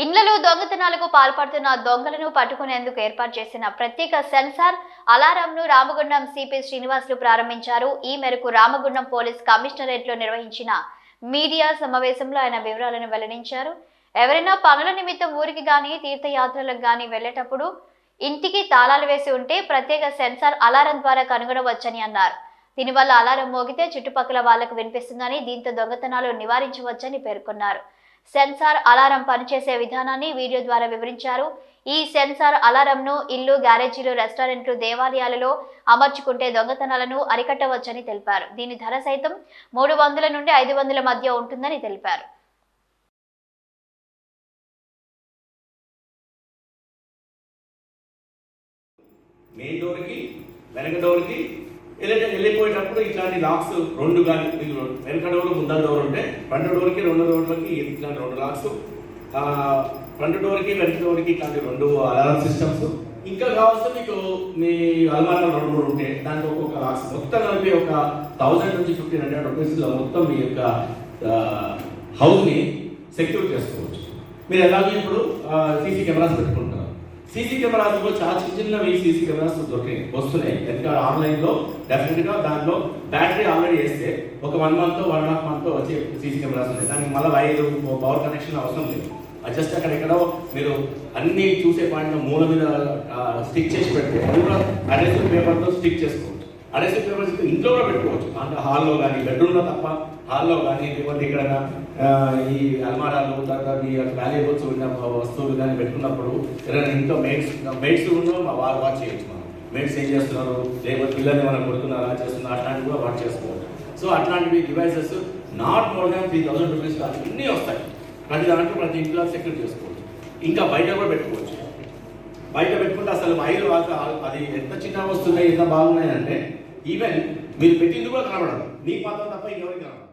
ఇండ్లలో దొంగతనాలకు పాల్పడుతున్న దొంగలను పట్టుకునేందుకు ఏర్పాటు చేసిన ప్రత్యేక సెన్సార్ అలారంను రామగుండం సిపి శ్రీనివాసులు ప్రారంభించారు. ఈ మేరకు రామగుండం పోలీస్ కమిషనరేట్లో నిర్వహించిన మీడియా సమావేశంలో ఆయన వివరాలను వెల్లడించారు. ఎవరైనా పనుల నిమిత్తం ఊరికి కానీ తీర్థయాత్రలకు కానీ వెళ్ళేటప్పుడు ఇంటికి తాళాలు వేసి ఉంటే ప్రత్యేక సెన్సార్ అలారం ద్వారా కనుగొనవచ్చని అన్నారు. దీనివల్ల అలారం మోగితే చుట్టుపక్కల వాళ్ళకు వినిపిస్తుందని దీంతో దొంగతనాలు నివారించవచ్చని పేర్కొన్నారు. సెన్సార్ అలారం పనిచేసే విధానాన్ని వీడియో ద్వారా వివరించారు. ఈ సెన్సార్ అలారంను ఇల్లు గ్యారేజీలు రెస్టారెంట్లు దేవాలయాలలో అమర్చుకుంటే దొంగతనాలను అరికట్టవచ్చని తెలిపారు. దీని ధర సైతం మూడు వందల నుండి ఐదు వందల మధ్య ఉంటుందని తెలిపారు. మెయిన్ డోర్కి వెనక డోర్కి వెళ్ళే వెళ్ళిపోయేటప్పుడు ఇట్లాంటి లాక్స్ రెండు కానీ వెనక డోర్ ముందర డోర్ ఉంటే ఫ్రంట్ డోర్కి రెండు డోర్లకి ఇట్లాంటి రెండు లాక్స్. ఫ్రంట్ డోర్కి వెనక డోర్కి ఇట్లాంటి రెండు అలారం సిస్టమ్స్ ఇంకా కావాల్సి మీకు మీ అల్మారాలు రెండు మూడు ఉంటే దానికి ఒక్కొక్క లాక్స్. మొత్తం కలిపి ఒక థౌసండ్ నుంచి ఫిఫ్టీన్ హండ్రెడ్ రూపీస్లో మొత్తం మీ యొక్క హౌస్ని సెక్యూర్ చేసుకోవచ్చు. మీరు ఎలాగో ఇప్పుడు సీసీ కెమెరాస్ పెట్టుకుంటారు. సీసీ కెమెరాస్ కూడా చాలా చిన్న చిన్నవి సీసీ కెమెరాస్ దొరికాయి. వస్తున్నాయి. ఎందుకంటే ఆన్లైన్లో డెఫినెట్గా దాంట్లో బ్యాటరీ ఆల్రెడీ వేస్తే ఒక one month one half month వచ్చే సీసీ కెమెరాస్ ఉన్నాయి. దానికి మళ్ళీ వైర్ పవర్ కనెక్షన్ అవసరం లేదు. జస్ట్ అక్కడ ఎక్కడో మీరు అన్ని చూసే పాయింట్ మూల మీద స్టిక్ చేసి పెడితే అది కూడా అడెసివ్ పేపర్తో స్టిక్ చేసుకోవచ్చు. అడెసివ్ పేపర్స్ ఇంట్లో కూడా పెట్టుకోవచ్చు. అంటే హాల్లో కానీ బెడ్రూమ్లో తప్ప హాల్లో కానీ లేకపోతే ఎక్కడైనా ఈ అల్మారాలు తర్వాత ఈ వాల్యుబుల్స్ ఉన్న వస్తువులు కానీ పెట్టుకున్నప్పుడు ఏదైనా ఇంట్లో మెయిడ్స్ మెయిడ్స్ కూడా వారు వాచ్ చేయొచ్చు మనం. మెయిడ్స్ ఏం చేస్తున్నారు? లేకపోతే పిల్లల్ని మనం కొడుతున్నారా చేస్తున్నారు అట్లాంటివి కూడా వాచ్ చేసుకోవచ్చు. సో అట్లాంటివి devices not more than three thousand rupees అన్నీ వస్తాయి. ప్రతి దాంట్లో ప్రతి ఇంట్లో సెక్యూర్ చేసుకోవచ్చు. ఇంకా బయట కూడా పెట్టుకోవచ్చు. బయట పెట్టుకుంటే అసలు మైలు అది ఎంత చిన్న వస్తున్నాయి ఎంత బాగున్నాయి అంటే ఈవెన్ మీరు పెట్టింది కూడా కనబడదు. నీ మాత్రం తప్ప ఇంకెవరికి కనబడదు.